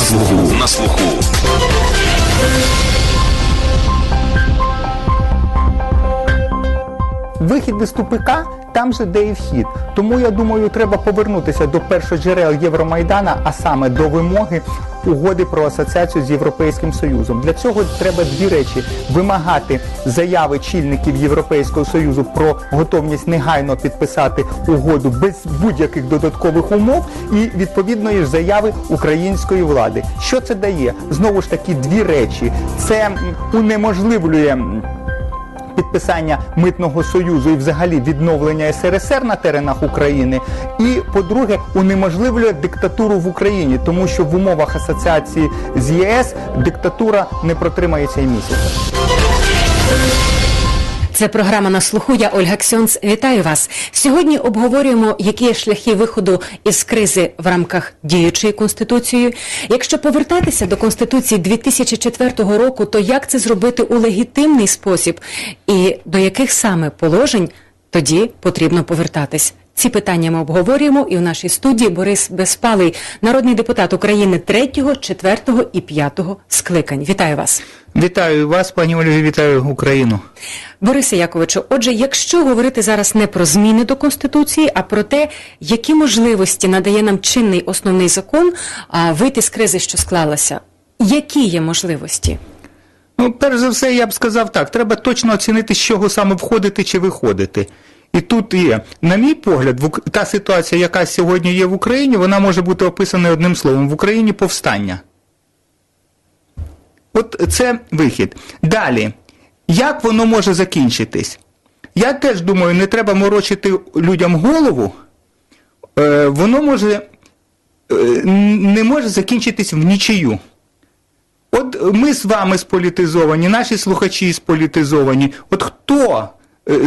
слуху. На слуху. Вихід із тупика там же, де і вхід. Тому я думаю, треба повернутися до першоджерел Євромайдана, а саме до вимоги угоди про асоціацію з Європейським Союзом. Для цього треба дві речі: вимагати заяви чільників Європейського Союзу про готовність негайно підписати угоду без будь-яких додаткових умов і відповідної ж заяви української влади. Що це дає? Знову ж таки, дві речі: це унеможливлює. Підписання митного союзу і взагалі відновлення СРСР на теренах України. І по-друге, унеможливлює диктатуру в Україні, тому що в умовах асоціації з ЄС диктатура не протримається і місяця. Це програма на слуху. Я Ольга Ксьонц. Вітаю вас. Сьогодні обговорюємо, які є шляхи виходу із кризи в рамках діючої конституції. Якщо повертатися до конституції 2004 року, то як це зробити у легітимний спосіб, і до яких саме положень тоді потрібно повертатись? Ці питання ми обговорюємо і у нашій студії Борис Безпалий, народний депутат України 3, 4 і 5 скликань. Вітаю вас. Вітаю вас, пані Ольги, вітаю Україну. Борисе Яковичу, отже, якщо говорити зараз не про зміни до Конституції, а про те, які можливості надає нам чинний основний закон а, вийти з кризи, що склалася, які є можливості? Ну, перш за все, я б сказав так: треба точно оцінити, з чого саме входити чи виходити. І тут є, на мій погляд, та ситуація, яка сьогодні є в Україні, вона може бути описана одним словом: в Україні повстання. От це вихід. Далі, як воно може закінчитись? Я теж думаю, не треба морочити людям голову. Е, воно може е, не може закінчитись в нічию. От ми з вами сполітизовані, наші слухачі сполітизовані. От хто е,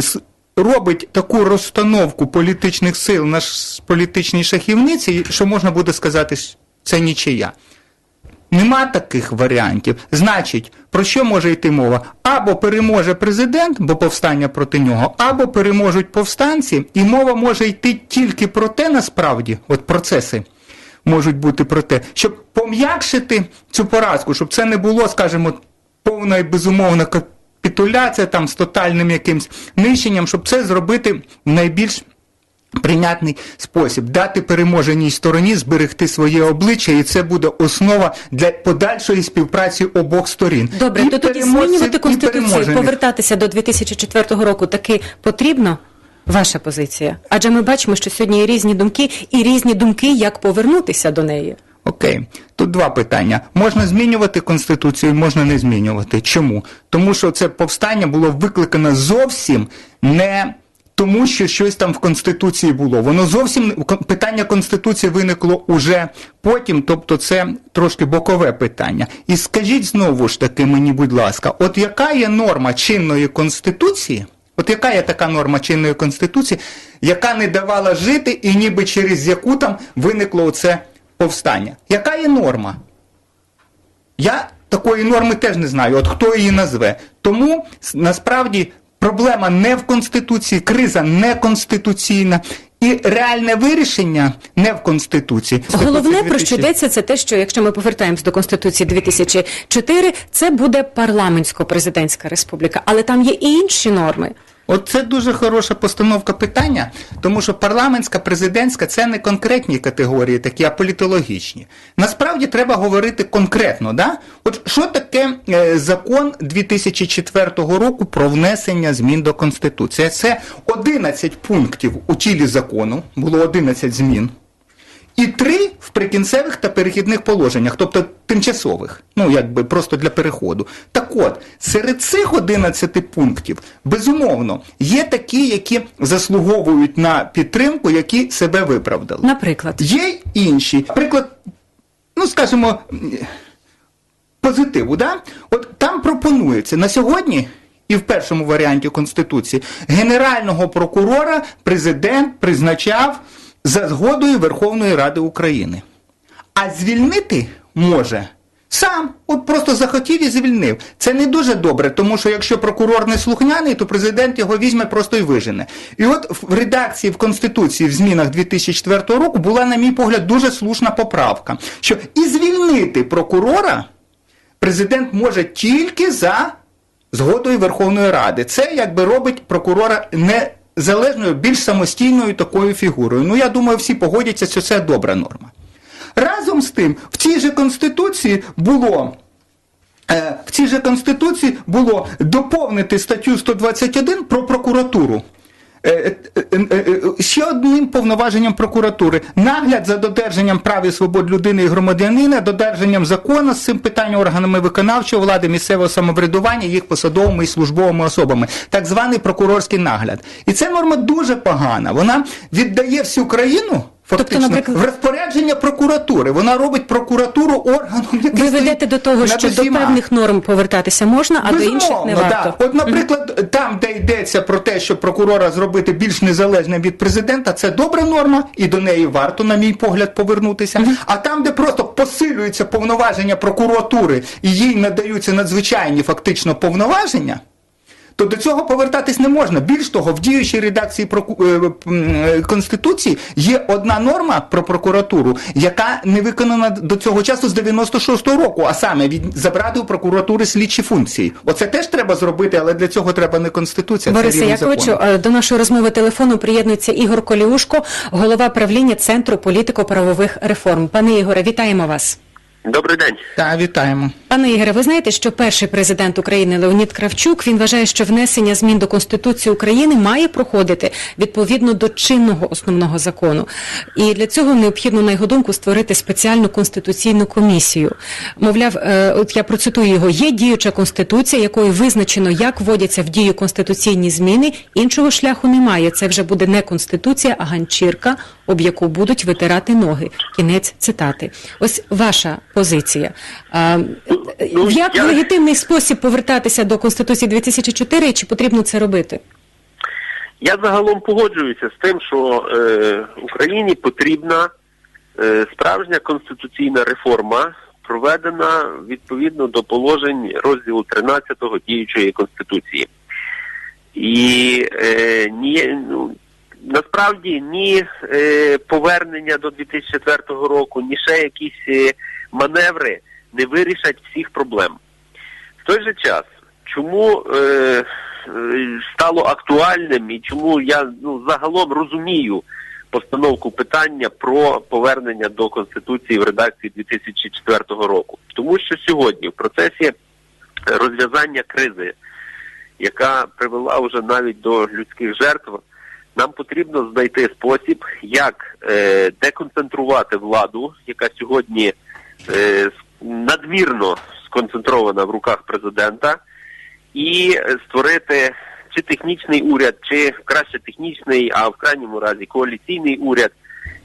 робить таку розстановку політичних сил на політичній шахівниці, що можна буде сказати, це нічия? Нема таких варіантів. Значить, про що може йти мова? Або переможе президент, бо повстання проти нього, або переможуть повстанці, і мова може йти тільки про те, насправді, от процеси можуть бути про те, щоб пом'якшити цю поразку, щоб це не було, скажімо, повна і безумовна капітуляція там з тотальним якимсь нищенням, щоб це зробити в найбільш прийнятний спосіб дати переможеній стороні зберегти своє обличчя, і це буде основа для подальшої співпраці обох сторін. Добре, І то тоді змінювати конституцію, переможених. повертатися до 2004 року таки потрібно? Ваша позиція? Адже ми бачимо, що сьогодні є різні думки і різні думки, як повернутися до неї. Окей, тут два питання. Можна змінювати конституцію, можна не змінювати. Чому? Тому що це повстання було викликано зовсім не тому, що щось там в конституції було. Воно зовсім питання конституції виникло уже потім, тобто це трошки бокове питання. І скажіть знову ж таки мені, будь ласка, от яка є норма чинної конституції? От яка є така норма чинної конституції, яка не давала жити і ніби через яку там виникло оце повстання? Яка є норма? Я такої норми теж не знаю, от хто її назве. Тому насправді проблема не в Конституції, криза не конституційна, і реальне вирішення не в Конституції. Головне, про що йдеться, це те, що якщо ми повертаємось до Конституції 2004, це буде парламентсько-президентська республіка, але там є і інші норми. От це дуже хороша постановка питання, тому що парламентська, президентська це не конкретні категорії, такі, а політологічні. Насправді треба говорити конкретно. Да? От що таке е, закон 2004 року про внесення змін до Конституції? Це 11 пунктів у тілі закону, було 11 змін. І три в прикінцевих та перехідних положеннях, тобто тимчасових, ну якби просто для переходу. Так от, серед цих 11 пунктів, безумовно, є такі, які заслуговують на підтримку, які себе виправдали. Наприклад, Є інші. Наприклад, ну скажімо, позитиву, да? От там пропонується на сьогодні. І в першому варіанті Конституції Генерального прокурора президент призначав за згодою Верховної Ради України. А звільнити може Сам, от просто захотів і звільнив. Це не дуже добре, тому що якщо прокурор не слухняний, то президент його візьме просто і вижене. І от в редакції в Конституції в змінах 2004 року була, на мій погляд, дуже слушна поправка, що і звільнити прокурора президент може тільки за згодою Верховної Ради. Це якби робить прокурора незалежною, більш самостійною такою фігурою. Ну, я думаю, всі погодяться, що це добра норма. Разом з тим, в цій же Конституції було. е, В цій же Конституції було доповнити статтю 121 про прокуратуру. Е, е, е, Ще одним повноваженням прокуратури нагляд за додержанням прав і свобод людини і громадянина, додержанням закону з цим питанням органами виконавчої влади, місцевого самоврядування, їх посадовими і службовими особами, так званий прокурорський нагляд. І ця норма дуже погана. Вона віддає всю країну. Фактично, наприклад- в розпорядження прокуратури. Вона робить прокуратуру органом, який Ви ведете до того, що до певних норм повертатися можна, а до інших не варто. да. От, наприклад, там, де йдеться про те, що прокурора зробити більш незалежним від президента, це добра норма, і до неї варто, на мій погляд, повернутися. А там, де просто посилюються повноваження прокуратури і їй надаються надзвичайні фактично повноваження. То до цього повертатись не можна. Більш того, в діючій редакції е, м, е, Конституції є одна норма про прокуратуру, яка не виконана до цього часу з 96-го року, а саме від забрати у прокуратури слідчі функції. Оце теж треба зробити, але для цього треба не конституція. Борисе Яковичу, е, до нашої розмови телефону приєднується Ігор Коліушко, голова правління Центру політико-правових реформ. Пане Ігоре, вітаємо вас. Добрий день. Так, вітаємо. Пане Ігоре, ви знаєте, що перший президент України Леонід Кравчук він вважає, що внесення змін до Конституції України має проходити відповідно до чинного основного закону. І для цього необхідно, на його думку, створити спеціальну конституційну комісію. Мовляв, е, от я процитую його: є діюча конституція, якою визначено, як вводяться в дію конституційні зміни. Іншого шляху немає. Це вже буде не конституція, а ганчірка, об яку будуть витирати ноги. Кінець цитати. Ось ваша позиція. Ну, як я- легітимний спосіб повертатися до Конституції 2004 і чи потрібно це робити? Я загалом погоджуюся з тим, що е, Україні потрібна е, справжня конституційна реформа, проведена відповідно до положень розділу 13 діючої конституції. І е, ні, ну, насправді ні е, повернення до 2004 року, ні ще якісь е, маневри не вирішать всіх проблем. В той же час, чому е, е, стало актуальним і чому я ну, загалом розумію постановку питання про повернення до Конституції в редакції 2004 року. Тому що сьогодні в процесі розв'язання кризи, яка привела вже навіть до людських жертв, нам потрібно знайти спосіб, як е, деконцентрувати владу, яка сьогодні е, надмірно сконцентрована в руках президента, і створити чи технічний уряд, чи краще технічний, а в крайньому разі коаліційний уряд,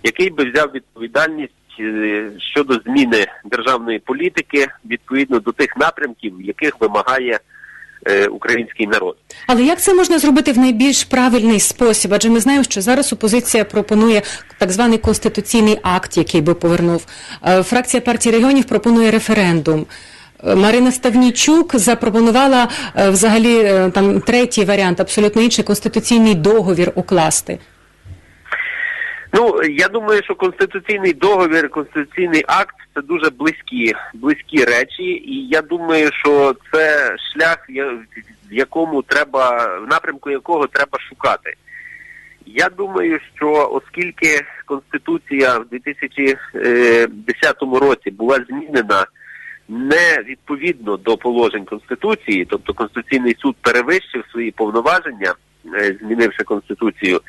який би взяв відповідальність е, щодо зміни державної політики відповідно до тих напрямків, яких вимагає український народ. Але як це можна зробити в найбільш правильний спосіб? Адже ми знаємо, що зараз опозиція пропонує так званий конституційний акт, який би повернув. Е, Фракція партії регіонів пропонує референдум. Е, Марина Ставнічук запропонувала е, взагалі е, там третій варіант, абсолютно інший конституційний договір укласти. Ну я думаю, що конституційний договір, конституційний акт це дуже близькі, близькі речі, і я думаю, що це шлях, в якому треба, в напрямку якого треба шукати. Я думаю, що оскільки Конституція в 2010 році була змінена не відповідно до положень Конституції, тобто Конституційний суд перевищив свої повноваження, е, змінивши Конституцію,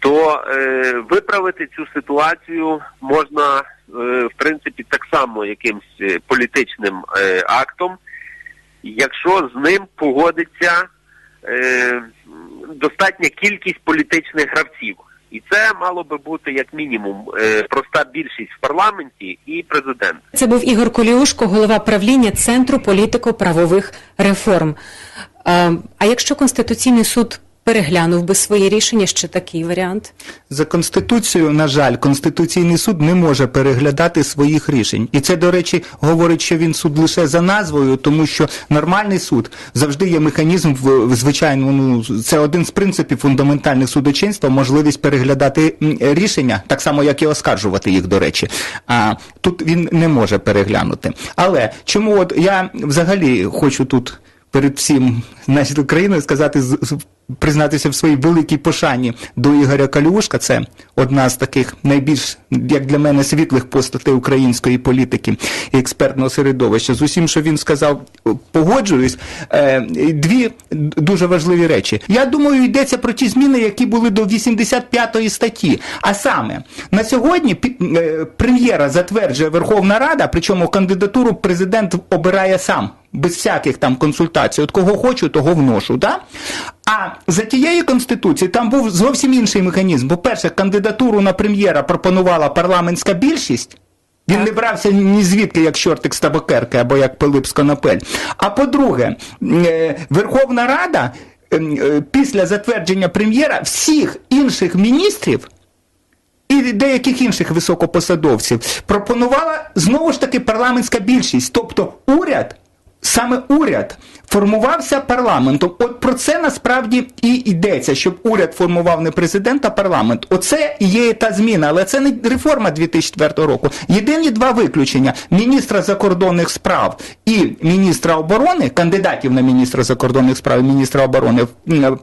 то е, виправити цю ситуацію можна е, в принципі так само якимсь е, політичним е, актом, якщо з ним погодиться е, достатня кількість політичних гравців. І це мало би бути як мінімум е, проста більшість в парламенті і президент. Це був Ігор Коліушко, голова правління Центру політико-правових реформ. Е, А якщо Конституційний суд переглянув би своє рішення, ще такий варіант. За Конституцією, на жаль, Конституційний суд не може переглядати своїх рішень. І це, до речі, говорить, що він суд лише за назвою, тому що нормальний суд завжди є механізм в, звичайному, ну, це один з принципів фундаментальних судочинства, можливість переглядати рішення, так само, як і оскаржувати їх, до речі. А тут він не може переглянути. Але чому от я взагалі хочу тут перед всім значить, Україною сказати з- признатися в своїй великій пошані до Ігоря Калюшка. Це одна з таких найбільш, як для мене, світлих постатей української політики і експертного середовища. З усім, що він сказав, погоджуюсь. Е, Дві дуже важливі речі. Я думаю, йдеться про ті зміни, які були до 85 статті. А саме на сьогодні е, прем'єра затверджує Верховна Рада, причому кандидатуру президент обирає сам. Без всяких там консультацій, от кого хочу, того вношу. Да? А за тією конституцією там був зовсім інший механізм. По-перше, кандидатуру на прем'єра пропонувала парламентська більшість. Він не брався ні звідки, як чортик з табакерки або як Пилип з Конопель. А по-друге, е, Верховна Рада е, після затвердження прем'єра всіх інших міністрів і деяких інших високопосадовців пропонувала знову ж таки парламентська більшість, тобто уряд. Саме уряд формувався парламентом. От про це насправді і йдеться, щоб уряд формував не президент, а парламент. Оце і є та зміна, але це не реформа 2004 року. Єдині два виключення: міністра закордонних справ і міністра оборони, кандидатів на міністра закордонних справ і міністра оборони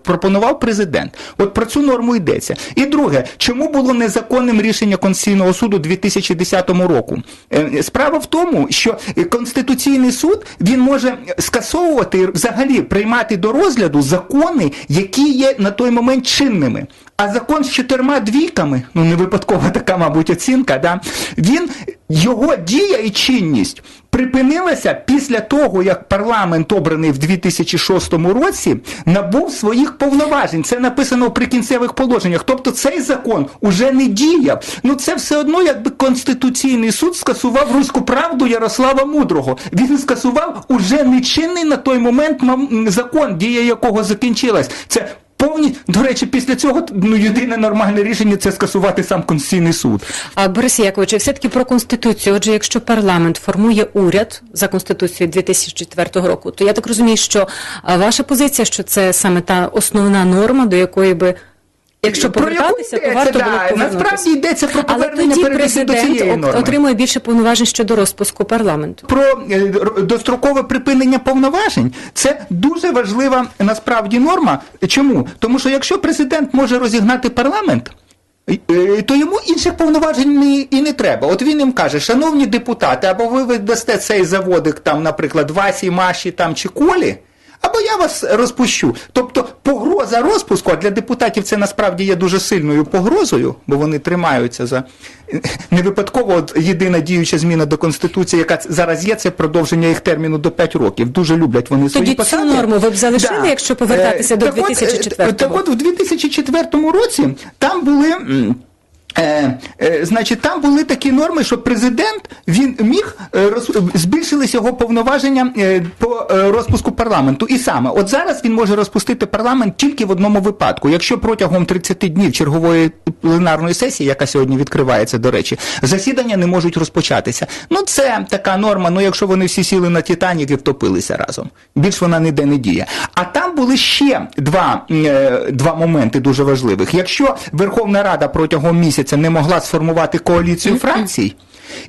пропонував президент. От про цю норму йдеться. І друге, чому було незаконним рішення Конституційного суду 2010 року? Е, Справа в тому, що Конституційний суд він може скасовувати взагалі приймати до розгляду закони, які є на той момент чинними. А закон з чотирма двійками, ну не випадкова така, мабуть, оцінка, да, він його дія і чинність припинилася після того, як парламент, обраний в 2006 році, набув своїх повноважень. Це написано в прикінцевих положеннях. Тобто цей закон уже не діяв. Ну це все одно, якби Конституційний суд скасував руську правду Ярослава Мудрого. Він скасував уже нечинний на той момент закон, дія якого закінчилась. Це Повні, до речі, після цього ну єдине нормальне рішення це скасувати сам Конституційний суд. А Борис Якович, все-таки про конституцію. Отже, якщо парламент формує уряд за конституцією 2004 року, то я так розумію, що ваша позиція, що це саме та основна норма, до якої би, якщо повертатися, то варто було повернутися. Насправді йдеться про Але повернення тоді передусім до президент цієї норми. отримує більше повноважень щодо розпуску парламенту. Про е, дострокове припинення повноважень це дуже важлива насправді норма. Чому? Тому що якщо президент може розігнати парламент. е, То йому інших повноважень і не треба. От він їм каже, шановні депутати, або ви видасте цей заводик, там, наприклад, Васі, Маші там, чи Колі, або я вас розпущу. Тобто погроза розпуску, а для депутатів це насправді є дуже сильною погрозою, бо вони тримаються за не випадково от єдина діюча зміна до Конституції, яка зараз є, це продовження їх терміну до 5 років. Дуже люблять вони свої Тоді цю норму ви б залишили, якщо повертатися Е, до так от, е, 2004-го? Так от в 2004 році там були. Е, е, значить, там були такі норми, що президент він міг е, роз, збільшились його повноваження е, по е, розпуску парламенту. І саме, от зараз він може розпустити парламент тільки в одному випадку. Якщо протягом 30 днів чергової пленарної сесії, яка сьогодні відкривається, до речі, засідання не можуть розпочатися. Ну це така норма. Ну якщо вони всі сіли на Титанік і втопилися разом, більш вона ніде не діє. А там були ще два, е, два моменти дуже важливих. Якщо Верховна Рада протягом місяця не могла сформувати коаліцію фракцій.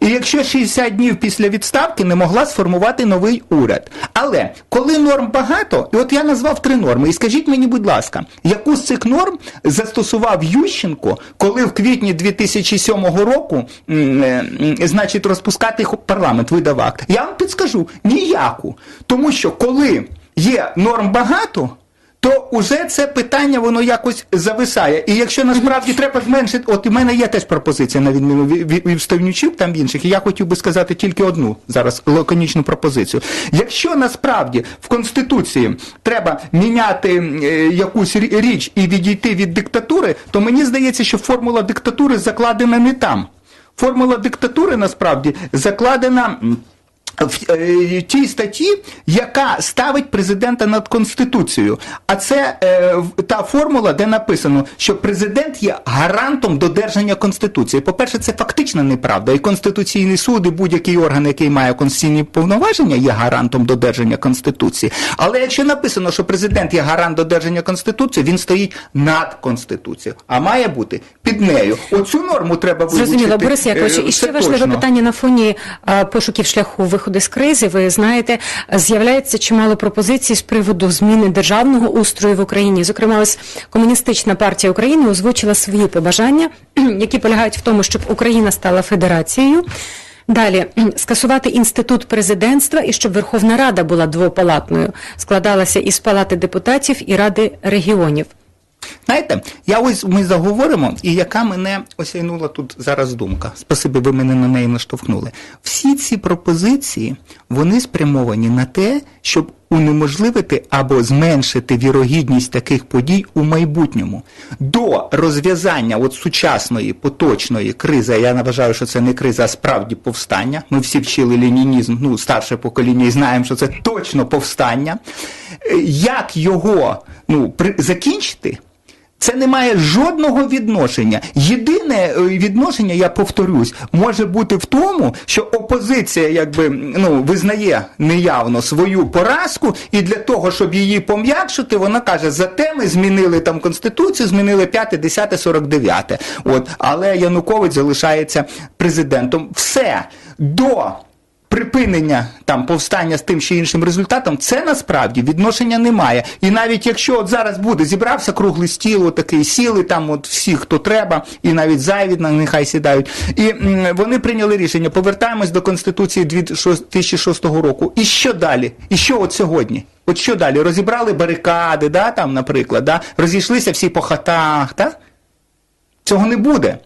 І якщо 60 днів після відставки не могла сформувати новий уряд. Але коли норм багато, і от я назвав три норми, і скажіть мені, будь ласка, яку з цих норм застосував Ющенко, коли в квітні 2007 року, е, значить, розпускати парламент видав акт? Я вам підскажу ніяку. Тому що коли є норм багато. То уже це питання воно якось зависає. І якщо насправді треба зменшити, от у мене є теж пропозиція на відміну від, Ставнючів, там інших, і я хотів би сказати тільки одну зараз лаконічну пропозицію. Якщо насправді в Конституції треба міняти е, якусь річ і відійти від диктатури, то мені здається, що формула диктатури закладена не там. Формула диктатури насправді закладена. В е, тій статті, яка ставить президента над конституцією. А це е, та формула, де написано, що президент є гарантом додержання конституції. По-перше, це фактично неправда. І конституційний суд, і будь-який орган, який має конституційні повноваження, є гарантом додержання конституції. Але якщо написано, що президент є гарант додержання конституції, він стоїть над конституцією, а має бути під нею. Оцю норму треба вивчити. Зрозуміло, Борис Яковлевич, е, і ще важливе питання на фоні е, пошуків шляху виходу з кризи. Ви знаєте, з'являється чимало пропозицій з приводу зміни державного устрою в Україні. Зокрема, ось комуністична партія України озвучила свої побажання, які полягають в тому, щоб Україна стала федерацією. Далі скасувати інститут президентства і щоб Верховна Рада була двопалатною, складалася із палати депутатів і ради регіонів. Знаєте, я ось ми заговоримо, і яка мене осяйнула тут зараз думка. Спасибі, ви мене на неї наштовхнули. Всі ці пропозиції вони спрямовані на те, щоб унеможливити або зменшити вірогідність таких подій у майбутньому. До розв'язання от сучасної поточної кризи, я вважаю, що це не криза, а справді повстання. Ми всі вчили ленінізм, ну старше покоління, і знаємо, що це точно повстання. Як його ну, при, закінчити? Це не має жодного відношення. Єдине е, відношення, я повторюсь, може бути в тому, що опозиція якби ну визнає неявно свою поразку, і для того, щоб її пом'якшити, вона каже: зате ми змінили там конституцію, змінили 5, 10, 49. От, але Янукович залишається президентом. Все до припинення там повстання з тим чи іншим результатом, це насправді відношення немає. І навіть якщо от зараз буде зібрався круглий стіл, такий сіли там, от всі, хто треба, і навіть зайві на нехай сідають. І вони прийняли рішення. Повертаємось до конституції 2006 року. І що далі? І що от сьогодні? От що далі? Розібрали барикади, да, там, наприклад, да? розійшлися всі по хатах, так? Цього не буде.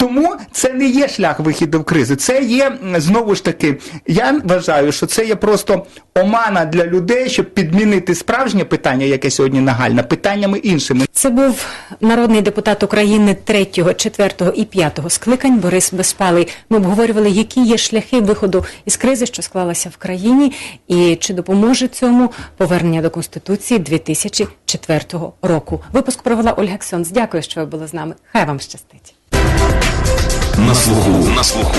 Тому це не є шлях вихіду в кризи. Це є знову ж таки. Я вважаю, що це є просто омана для людей, щоб підмінити справжнє питання, яке сьогодні нагальне, питаннями іншими. Це був народний депутат України 3, 4 і 5 скликань Борис Безпалий. Ми обговорювали, які є шляхи виходу із кризи, що склалася в країні, і чи допоможе цьому повернення до Конституції 2004 року. Випуск провела Ольга Ксьонц. Дякую, що ви були з нами. Хай вам щастить. На слуху. На слуху.